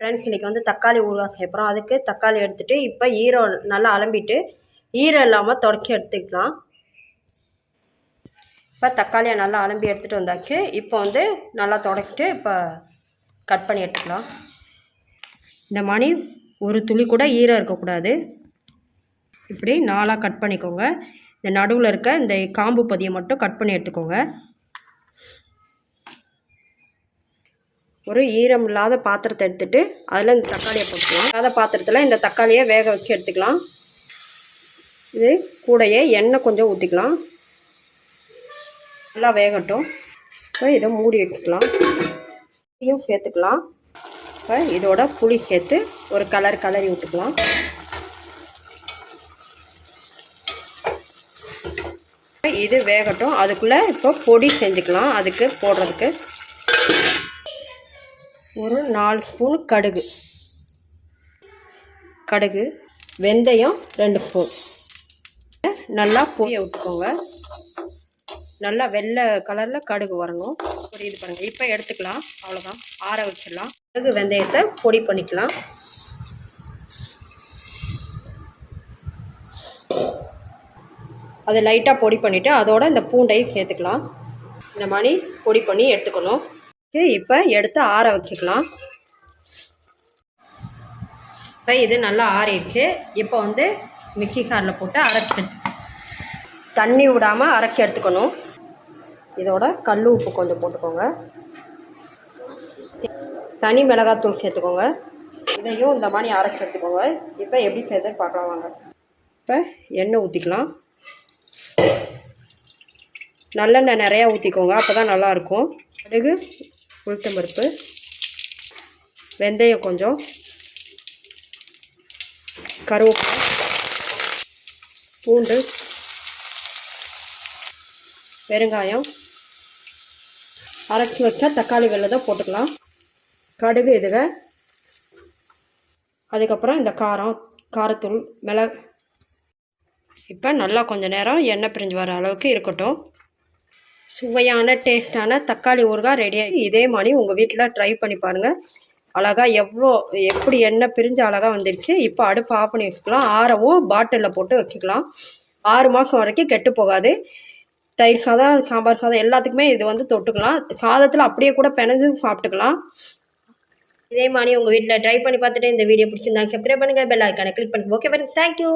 Friends இன்றைக்கி வந்து தக்காளி ஊறுகாய் சேர்க்குறோம் அதுக்கு தக்காளி எடுத்துகிட்டு இப்போ ஈரம் நல்லா அலம்பிட்டு ஈரம் இல்லாமல் தொடச்சி எடுத்துக்கலாம். இப்போ தக்காளியை நல்லா அலம்பி எடுத்துகிட்டு வந்தாச்சு. இப்போ வந்து நல்லா தொடச்சிட்டு இப்போ கட் பண்ணி எடுத்துக்கலாம். இந்த மணி ஒரு துளி கூட ஈரம் இருக்கக்கூடாது. இப்படி நாலாக கட் பண்ணிக்கோங்க. இந்த நடுவில் இருக்க இந்த காம்பு பதியை மட்டும் கட் பண்ணி எடுத்துக்கோங்க. ஒரு ஈரம் இல்லாத பாத்திரத்தை எடுத்துகிட்டு அதில் இந்த தக்காளியை போட்டுக்கலாம். இல்லாத பாத்திரத்தில் இந்த தக்காளியை வேக வச்சு எடுத்துக்கலாம். இது கூடையே எண்ணெய் கொஞ்சம் ஊற்றிக்கலாம் நல்லா வேகட்டும். இப்போ இதை மூடி வச்சுக்கலாம். புளியும் சேர்த்துக்கலாம். இப்போ இதோட புளி சேர்த்து ஒரு கலர் கலரி விட்டுக்கலாம். இது வேகட்டும். அதுக்குள்ளே இப்போ பொடி செஞ்சுக்கலாம். அதுக்கு போடுறதுக்கு. ஒரு நாலு ஸ்பூன் கடுகு. கடுகு வெந்தயம் ரெண்டு ஸ்பூன். நல்லா பொரிய விட்டுக்கோங்க. நல்லா வெள்ளை கலரில் கடுகு வரணும். ஒரு இது பண்ணுங்கள் இப்போ எடுத்துக்கலாம். அவ்வளோதான் ஆற வச்சிடலாம். கடுகு வெந்தயத்தை பொடி பண்ணிக்கலாம். அதை லைட்டாக பொடி பண்ணிவிட்டு அதோட இந்த பூண்டையும் சேர்த்துக்கலாம். இந்த மாதிரி பொடி பண்ணி எடுத்துக்கணும். இப்போ எடுத்து ஆற வச்சுக்கலாம். இப்போ இது நல்லா ஆறிடுச்சு இப்போ வந்து மிக்சி காரில் போட்டு அரைச்சி தண்ணி விடாமல் அரைச்சி எடுத்துக்கணும். இதோட கல் உப்பு கொஞ்சம் போட்டுக்கோங்க. தனி மிளகாத்தூள் சேர்த்துக்கோங்க. இதையும் இந்த மாதிரி அரைச்சி எடுத்துக்கோங்க. இப்போ எப்படி செய்யுதுன்னு பார்க்கலாம் வாங்க. இப்போ எண்ணெய் ஊற்றிக்கலாம் நல்லெண்ணெய் நிறையா ஊற்றிக்கோங்க அப்போ தான் நல்லாயிருக்கும் பிறகு உளுத்தம்பருப்பு வெந்தயம் கொஞ்சம் கருவேப்பிலை பூண்டு பெருங்காயம் அரைச்சி வச்சா தக்காளி வெள்ளை தான் போட்டுக்கலாம். கடுகு இதுவை அதுக்கப்புறம் இந்த காரம் காரத்தூள் மிளகு இப்போ நல்லா கொஞ்சம் நேரம் எண்ணெய் பிரிஞ்சு வர அளவுக்கு இருக்கட்டும். சுவையான டேஸ்டான தக்காளி ஊறுகாய் ரெடியாக இதே மாதிரி உங்கள் வீட்டில் ட்ரை பண்ணி பாருங்கள் அழகாக எவ்வளோ எப்படி எண்ணெய் பிரிஞ்சு அழகாக வந்துருச்சு இப்போ அடுப்பு ஆஃப் பண்ணி வச்சுக்கலாம். ஆறவும் பாட்டிலில் போட்டு வச்சுக்கலாம். ஆறு மாதம் வரைக்கும் கெட்டு போகாது. தயிர் சாதம் சாம்பார் சாதம் எல்லாத்துக்குமே இது வந்து தொட்டுக்கலாம். சாதத்தில் அப்படியே கூட பிணைஞ்சு சாப்பிட்டுக்கலாம். இதே மாதிரி உங்கள் வீட்டில் ட்ரை பண்ணி பார்த்துட்டு இந்த வீடியோ பிடிச்சிருந்தாங்க சப்ஸ்கிரைப் பண்ணுங்கள் பெல் ஐக்கானை கிளிக் பண்ணுங்கள் ஓகே பண்ணுங்கள் தேங்க்யூ